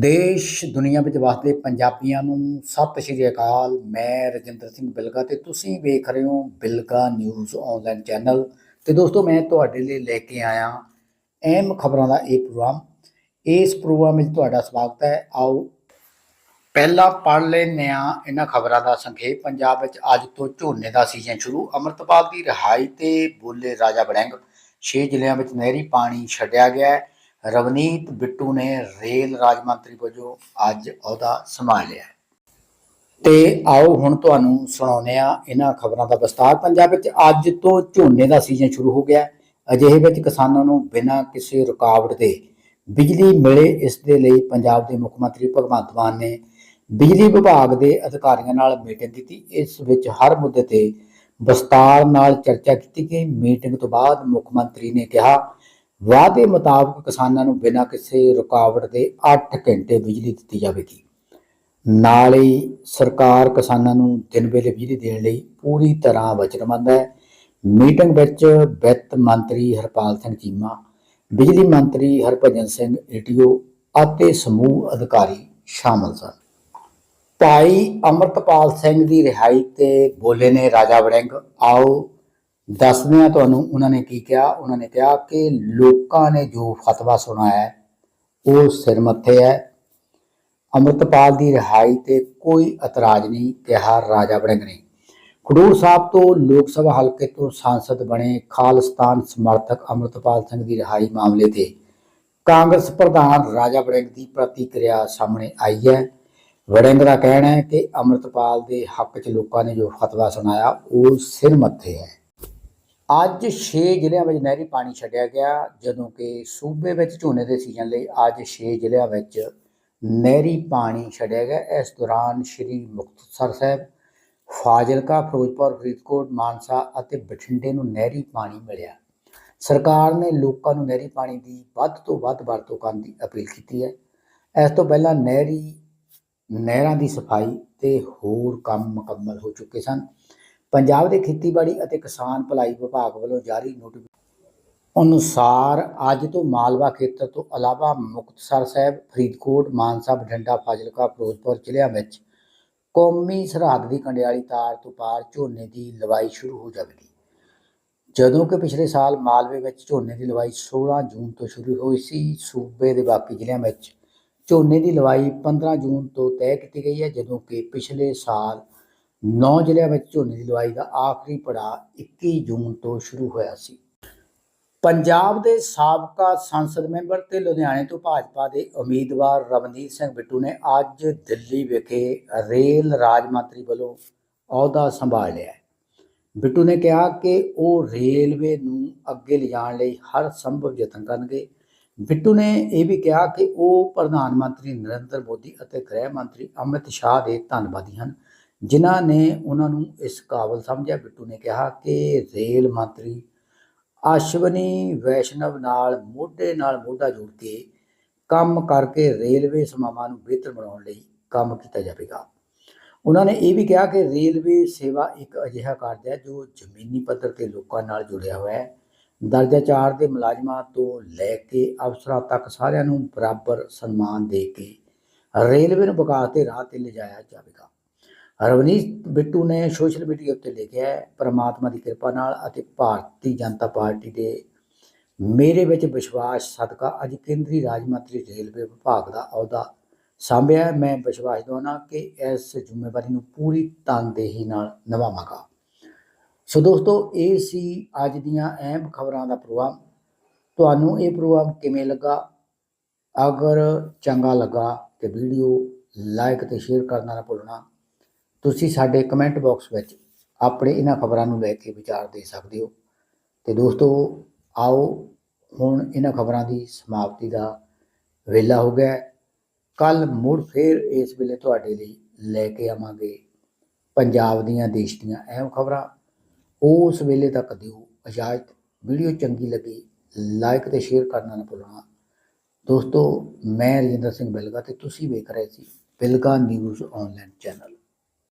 ਦੇਸ਼, ਦੁਨੀਆ ਵਿੱਚ ਵਸਦੇ ਪੰਜਾਬੀਆਂ ਨੂੰ ਸਤਿ ਸ਼੍ਰੀ ਅਕਾਲ। ਮੈਂ ਰਜਿੰਦਰ ਸਿੰਘ ਬਿਲਗਾ ਤੇ ਤੁਸੀਂ ਵੇਖ ਰਹੇ ਹੋ ਬਿਲਗਾ ਨਿਊਜ਼ ਆਨਲਾਈਨ ਚੈਨਲ। ਤੇ ਦੋਸਤੋ, ਮੈਂ ਤੁਹਾਡੇ ਲਈ ਲੈ ਕੇ ਆਇਆ ਅਹਿਮ ਖਬਰਾਂ ਦਾ ਇਹ ਪ੍ਰੋਗਰਾਮ। ਇਸ ਪ੍ਰੋਗਰਾਮ ਵਿੱਚ ਤੁਹਾਡਾ ਸਵਾਗਤ ਹੈ। ਆਓ, ਪਹਿਲਾਂ ਪੜ੍ਹ ਲੈਂਦੇ ਹਾਂ ਇਹਨਾਂ ਖਬਰਾਂ ਦਾ ਸੰਖੇਪ। ਪੰਜਾਬ ਵਿੱਚ ਅੱਜ ਤੋਂ ਝੋਨੇ ਦਾ ਸੀਜ਼ਨ ਸ਼ੁਰੂ। ਅਮਰਤਪਾਲ ਦੀ ਰਿਹਾਈ ਤੇ ਬੋਲੇ ਰਾਜਾ ਵੜਿੰਗ। 6 ਜ਼ਿਲ੍ਹਿਆਂ ਵਿੱਚ ਨਹਿਰੀ ਪਾਣੀ ਛੱਡਿਆ ਗਿਆ ਹੈ। ਰਵਨੀਤ ਬਿੱਟੂ ਨੇ ਰੇਲ ਰਾਜ ਮੰਤਰੀ ਵਜੋਂ ਅੱਜ ਅਹੁਦਾ ਸੰਭਾਲਿਆ ਹੈ। ਤੇ ਆਓ ਹੁਣ ਤੁਹਾਨੂੰ ਸੁਣਾਉਂਦੇ ਆ ਇਹਨਾਂ ਖਬਰਾਂ ਦਾ ਵਿਸਤਾਰ। ਪੰਜਾਬ ਵਿੱਚ ਅੱਜ ਤੋਂ ਝੋਨੇ ਦਾ ਸੀਜ਼ਨ ਸ਼ੁਰੂ ਹੋ ਗਿਆ ਅਜਿਹੇ ਵਿੱਚ ਕਿਸਾਨਾਂ ਨੂੰ ਬਿਨਾਂ ਕਿਸੇ ਰੁਕਾਵਟ ਦੇ ਬਿਜਲੀ ਮਿਲੇ, ਇਸ ਦੇ ਲਈ ਪੰਜਾਬ ਦੇ ਮੁੱਖ ਮੰਤਰੀ ਭਗਵੰਤ ਮਾਨ ਨੇ ਬਿਜਲੀ ਵਿਭਾਗ ਦੇ ਅਧਿਕਾਰੀਆਂ ਨਾਲ ਮੀਟਿੰਗ ਕੀਤੀ। ਇਸ ਵਿੱਚ ਹਰ ਮੁੱਦੇ ਤੇ ਵਿਸਤਾਰ ਨਾਲ ਚਰਚਾ ਕੀਤੀ ਗਈ। ਮੀਟਿੰਗ ਤੋਂ ਬਾਅਦ ਮੁੱਖ ਮੰਤਰੀ ਨੇ ਕਿਹਾ ਵਾਅਦੇ ਮੁਤਾਬਕ ਕਿਸਾਨਾਂ ਨੂੰ ਬਿਨਾਂ ਕਿਸੇ ਰੁਕਾਵਟ ਦੇ 8 ਘੰਟੇ ਬਿਜਲੀ ਦਿੱਤੀ ਜਾਵੇਗੀ। ਨਾਲ ਹੀ ਸਰਕਾਰ ਕਿਸਾਨਾਂ ਨੂੰ ਦਿਨ ਵੇਲੇ ਬਿਜਲੀ ਦੇਣ ਲਈ ਪੂਰੀ ਤਰ੍ਹਾਂ ਵਚਨਬੱਧ ਹੈ। ਮੀਟਿੰਗ ਵਿੱਚ ਵਿੱਤ ਮੰਤਰੀ ਹਰਪਾਲ ਸਿੰਘ ਚੀਮਾ, ਬਿਜਲੀ ਮੰਤਰੀ ਹਰਭਜਨ ਸਿੰਘ ਏਟੀਓ ਅਤੇ ਸਮੂਹ ਅਧਿਕਾਰੀ ਸ਼ਾਮਲ ਸਨ। ਭਾਈ ਅਮਰਤਪਾਲ ਸਿੰਘ ਦੀ ਰਿਹਾਈ ਤੇ ਬੋਲੇ ਨੇ ਰਾਜਾ ਵੜਿੰਗ, ਆਓ ਦੱਸਦੇ ਹਾਂ ਤੁਹਾਨੂੰ ਉਹਨਾਂ ਨੇ ਕੀ ਕਿਹਾ? ਉਹਨਾਂ ਨੇ ਕਿਹਾ ਕਿ ਲੋਕਾਂ ਨੇ ਜੋ ਫਤਵਾ ਸੁਣਾਇਆ ਹੈ, ਉਹ ਸਿਰ ਮੱਥੇ ਹੈ। ਅਮਰਤਪਾਲ ਦੀ ਰਿਹਾਈ ਤੇ ਕੋਈ ਇਤਰਾਜ਼ ਨਹੀਂ ਕਿਹਾ ਰਾਜਾ ਵੜਿੰਗ ਨੇ ਖਡੂਰ ਸਾਹਿਬ ਤੋਂ ਲੋਕ ਸਭਾ ਹਲਕੇ ਤੋਂ ਸਾਂਸਦ ਬਣੇ ਖਾਲਸਤਾਨ ਸਮਰਥਕ ਅਮਰਤਪਾਲ ਸਿੰਘ ਦੀ ਰਿਹਾਈ ਮਾਮਲੇ ਤੇ ਕਾਂਗਰਸ ਪ੍ਰਧਾਨ ਰਾਜਾ ਵੜਿੰਗ ਦੀ ਪ੍ਰਤੀਕਿਰਿਆ ਸਾਹਮਣੇ ਆਈ ਹੈ। ਵੜਿੰਗ ਦਾ ਕਹਿਣਾ ਹੈ ਕਿ ਅਮਰਤਪਾਲ ਦੇ ਹੱਕ 'ਚ ਲੋਕਾਂ ਨੇ ਜੋ ਫਤਵਾ ਸੁਣਾਇਆ ਉਹ ਸਿਰ ਮੱਥੇ ਹੈ। ਅੱਜ 6 ਜ਼ਿਲ੍ਹਿਆਂ ਵਿੱਚ ਨਹਿਰੀ ਪਾਣੀ ਛੱਡਿਆ ਗਿਆ, ਜਦੋਂ ਕਿ ਸੂਬੇ ਵਿੱਚ ਝੋਨੇ ਦੇ ਸੀਜ਼ਨ ਲਈ ਅੱਜ 6 ਜ਼ਿਲ੍ਹਿਆਂ ਵਿੱਚ ਨਹਿਰੀ ਪਾਣੀ ਛੱਡਿਆ ਗਿਆ। ਇਸ ਦੌਰਾਨ ਸ਼੍ਰੀ ਮੁਕਤਸਰ ਸਾਹਿਬ, ਫਾਜ਼ਿਲਕਾ, ਫਿਰੋਜ਼ਪੁਰ, ਫਰੀਦਕੋਟ, ਮਾਨਸਾ ਅਤੇ ਬਠਿੰਡੇ ਨੂੰ ਨਹਿਰੀ ਪਾਣੀ ਮਿਲਿਆ। ਸਰਕਾਰ ਨੇ ਲੋਕਾਂ ਨੂੰ ਨਹਿਰੀ ਪਾਣੀ ਦੀ ਵੱਧ ਤੋਂ ਵੱਧ ਵਰਤੋਂ ਕਰਨ ਦੀ ਅਪੀਲ ਕੀਤੀ ਹੈ। ਇਸ ਤੋਂ ਪਹਿਲਾਂ ਨਹਿਰੀ, ਨਹਿਰਾਂ ਦੀ ਸਫ਼ਾਈ ਤੇ ਹੋਰ ਕੰਮ ਮੁਕੰਮਲ ਹੋ ਚੁੱਕੇ ਸਨ। ਪੰਜਾਬ ਦੇ ਖੇਤੀਬਾੜੀ ਅਤੇ ਕਿਸਾਨ ਭਲਾਈ ਵਿਭਾਗ ਵੱਲੋਂ ਜਾਰੀ ਨੋਟੀਫਿਕੇਸ਼ਨ ਅਨੁਸਾਰ ਅੱਜ ਤੋਂ ਮਾਲਵਾ ਖੇਤਰ ਤੋਂ ਇਲਾਵਾ ਮੁਕਤਸਰ ਸਾਹਿਬ, ਫਰੀਦਕੋਟ ਮਾਨਸਾ ਬਠਿੰਡਾ, ਫਾਜ਼ਿਲਕਾ, ਫਿਰੋਜ਼ਪੁਰ ਜ਼ਿਲ੍ਹਿਆਂ ਵਿੱਚ ਕੌਮੀ ਸਰਹੱਦ ਦੀ ਕੰਡਿਆਲੀ ਤਾਰ ਤੋਂ ਪਾਰ ਝੋਨੇ ਦੀ ਲਵਾਈ ਸ਼ੁਰੂ ਹੋ ਜਾਵੇਗੀ। ਜਦੋਂ ਕਿ ਪਿਛਲੇ ਸਾਲ ਮਾਲਵੇ ਵਿੱਚ ਝੋਨੇ ਦੀ ਲਵਾਈ 16 ਜੂਨ ਤੋਂ ਸ਼ੁਰੂ ਹੋਈ ਸੀ, ਸੂਬੇ ਦੇ ਬਾਕੀ ਜ਼ਿਲ੍ਹਿਆਂ ਵਿੱਚ ਝੋਨੇ ਦੀ ਲਵਾਈ 15 ਜੂਨ ਤੋਂ ਤੈਅ ਕੀਤੀ ਗਈ ਹੈ, ਜਦੋਂ ਕਿ ਪਿਛਲੇ ਸਾਲ 9 ਜ਼ਿਲ੍ਹਿਆਂ ਵਿੱਚ ਝੋਨੇ ਦੀ ਲਵਾਈ ਦਾ ਆਖਰੀ ਪੜਾਅ 21 ਜੂਨ ਤੋਂ ਸ਼ੁਰੂ ਹੋਇਆ ਸੀ। ਪੰਜਾਬ ਦੇ ਸਾਬਕਾ ਸੰਸਦ ਮੈਂਬਰ ਤੇ ਲੁਧਿਆਣੇ ਤੋਂ ਭਾਜਪਾ ਦੇ ਉਮੀਦਵਾਰ ਰਵਨੀਤ ਸਿੰਘ ਬਿੱਟੂ ਨੇ ਅੱਜ ਦਿੱਲੀ ਵਿਖੇ ਰੇਲ ਰਾਜ ਮੰਤਰੀ ਵੱਲੋਂ ਅਹੁਦਾ ਸੰਭਾਲ ਲਿਆ ਬਿੱਟੂ ਨੇ ਕਿਹਾ ਕਿ ਉਹ ਰੇਲਵੇ ਨੂੰ ਅੱਗੇ ਲਿਜਾਣ ਲਈ ਹਰ ਸੰਭਵ ਯਤਨ ਕਰਨਗੇ। ਬਿੱਟੂ ਨੇ ਇਹ ਵੀ ਕਿਹਾ ਕਿ ਉਹ ਪ੍ਰਧਾਨ ਮੰਤਰੀ ਨਰਿੰਦਰ ਮੋਦੀ ਅਤੇ ਗ੍ਰਹਿ ਮੰਤਰੀ ਅਮਿਤ ਸ਼ਾਹ ਦੇ ਧੰਨਵਾਦੀ ਹਨ। ਜਿਨ੍ਹਾਂ ਨੇ ਉਹਨਾਂ ਨੂੰ ਇਸ ਕਾਬਲ ਸਮਝਿਆ, ਬਿੱਟੂ ਨੇ ਕਿਹਾ ਕਿ ਰੇਲ ਮੰਤਰੀ ਅਸ਼ਵਨੀ ਵੈਸ਼ਨਵ ਨਾਲ ਮੋਢੇ ਨਾਲ ਮੋਢਾ ਜੋੜ ਕੇ ਕੰਮ ਕਰਕੇ ਰੇਲਵੇ ਸੇਵਾਵਾਂ ਨੂੰ ਬਿਹਤਰ ਬਣਾਉਣ ਲਈ ਕੰਮ ਕੀਤਾ ਜਾਵੇਗਾ। ਉਹਨਾਂ ਨੇ ਇਹ ਵੀ ਕਿਹਾ ਕਿ ਰੇਲਵੇ ਸੇਵਾ ਇੱਕ ਅਜਿਹਾ ਕਾਰਜ ਹੈ ਜੋ ਜ਼ਮੀਨੀ ਪੱਧਰ ਤੇ ਲੋਕਾਂ ਨਾਲ ਜੁੜਿਆ ਹੋਇਆ ਹੈ। ਦਰਜਾ 4 ਦੇ ਮੁਲਾਜ਼ਮਾਂ ਤੋਂ ਲੈ ਕੇ ਅਫਸਰਾਂ ਤੱਕ ਸਾਰਿਆਂ ਨੂੰ ਬਰਾਬਰ ਸਨਮਾਨ ਦੇ ਕੇ ਰੇਲਵੇ ਨੂੰ ਵਿਕਾਸ ਦੇ ਰਾਹ ਤੇ ਲਿਜਾਇਆ ਜਾਵੇਗਾ। ਰਵਨੀਤ ਬਿੱਟੂ ਨੇ ਸੋਸ਼ਲ ਮੀਡੀਆ ਉੱਤੇ ਲਿਖਿਆ ਹੈ, ਪ੍ਰਮਾਤਮਾ ਦੀ ਕਿਰਪਾ ਨਾਲ ਅਤੇ ਭਾਰਤੀ ਜਨਤਾ ਪਾਰਟੀ ਦੇ ਮੇਰੇ ਵਿੱਚ ਵਿਸ਼ਵਾਸ ਸਦਕਾ ਅੱਜ ਕੇਂਦਰੀ ਰਾਜ ਮੰਤਰੀ ਰੇਲਵੇ ਵਿਭਾਗ ਦਾ ਅਹੁਦਾ ਸਾਂਭਿਆ ਮੈਂ ਵਿਸ਼ਵਾਸ ਦਵਾਉਣਾ ਕਿ ਇਸ ਜ਼ਿੰਮੇਵਾਰੀ ਨੂੰ ਪੂਰੀ ਤਨਦੇਹੀ ਨਾਲ ਨਿਭਾਵਾਂਗਾ। ਸੋ ਦੋਸਤੋ, ਇਹ ਸੀ ਅੱਜ ਦੀਆਂ ਅਹਿਮ ਖਬਰਾਂ ਦਾ ਪ੍ਰੋਗਰਾਮ। ਤੁਹਾਨੂੰ ਇਹ ਪ੍ਰੋਗਰਾਮ ਕਿਵੇਂ ਲੱਗਾ? ਅਗਰ ਚੰਗਾ ਲੱਗਾ ਤੇ ਵੀਡੀਓ ਲਾਈਕ ਤੇ ਸ਼ੇਅਰ ਕਰਨਾ ਨਾ ਭੁੱਲਣਾ। ਤੁਸੀਂ ਸਾਡੇ ਕਮੈਂਟ ਬਾਕਸ ਵਿੱਚ ਆਪਣੇ ਇਹਨਾਂ ਖਬਰਾਂ ਨੂੰ ਲੈ ਕੇ ਵਿਚਾਰ ਦੇ ਸਕਦੇ ਹੋ। ਤੇ ਦੋਸਤੋ, ਆਓ ਹੁਣ ਇਹਨਾਂ ਖਬਰਾਂ ਦੀ ਸਮਾਪਤੀ ਦਾ ਵੇਲਾ ਹੋ ਗਿਆ ਕੱਲ ਮੁੜ ਫੇਰ ਇਸ ਵੇਲੇ ਤੁਹਾਡੇ ਲਈ ਲੈ ਕੇ ਆਵਾਂਗੇ ਪੰਜਾਬ ਦੀਆਂ, ਦੇਸ਼ ਦੀਆਂ ਅਹਿਮ ਖਬਰਾਂ। ਉਸ ਵੇਲੇ ਤੱਕ ਦਿਓ ਇਜਾਜ਼ਤ। ਵੀਡੀਓ ਚੰਗੀ ਲੱਗੀ ਲਾਈਕ ਤੇ ਸ਼ੇਅਰ ਕਰਨਾ ਨਾ ਭੁੱਲਣਾ। ਦੋਸਤੋ, ਮੈਂ ਰਜਿੰਦਰ ਸਿੰਘ ਬਿਲਗਾ ਤੇ ਤੁਸੀਂ ਵੇਖ ਰਹੇ ਸੀ ਬਿਲਗਾ ਨਿਊਜ਼ ਆਨਲਾਈਨ ਚੈਨਲ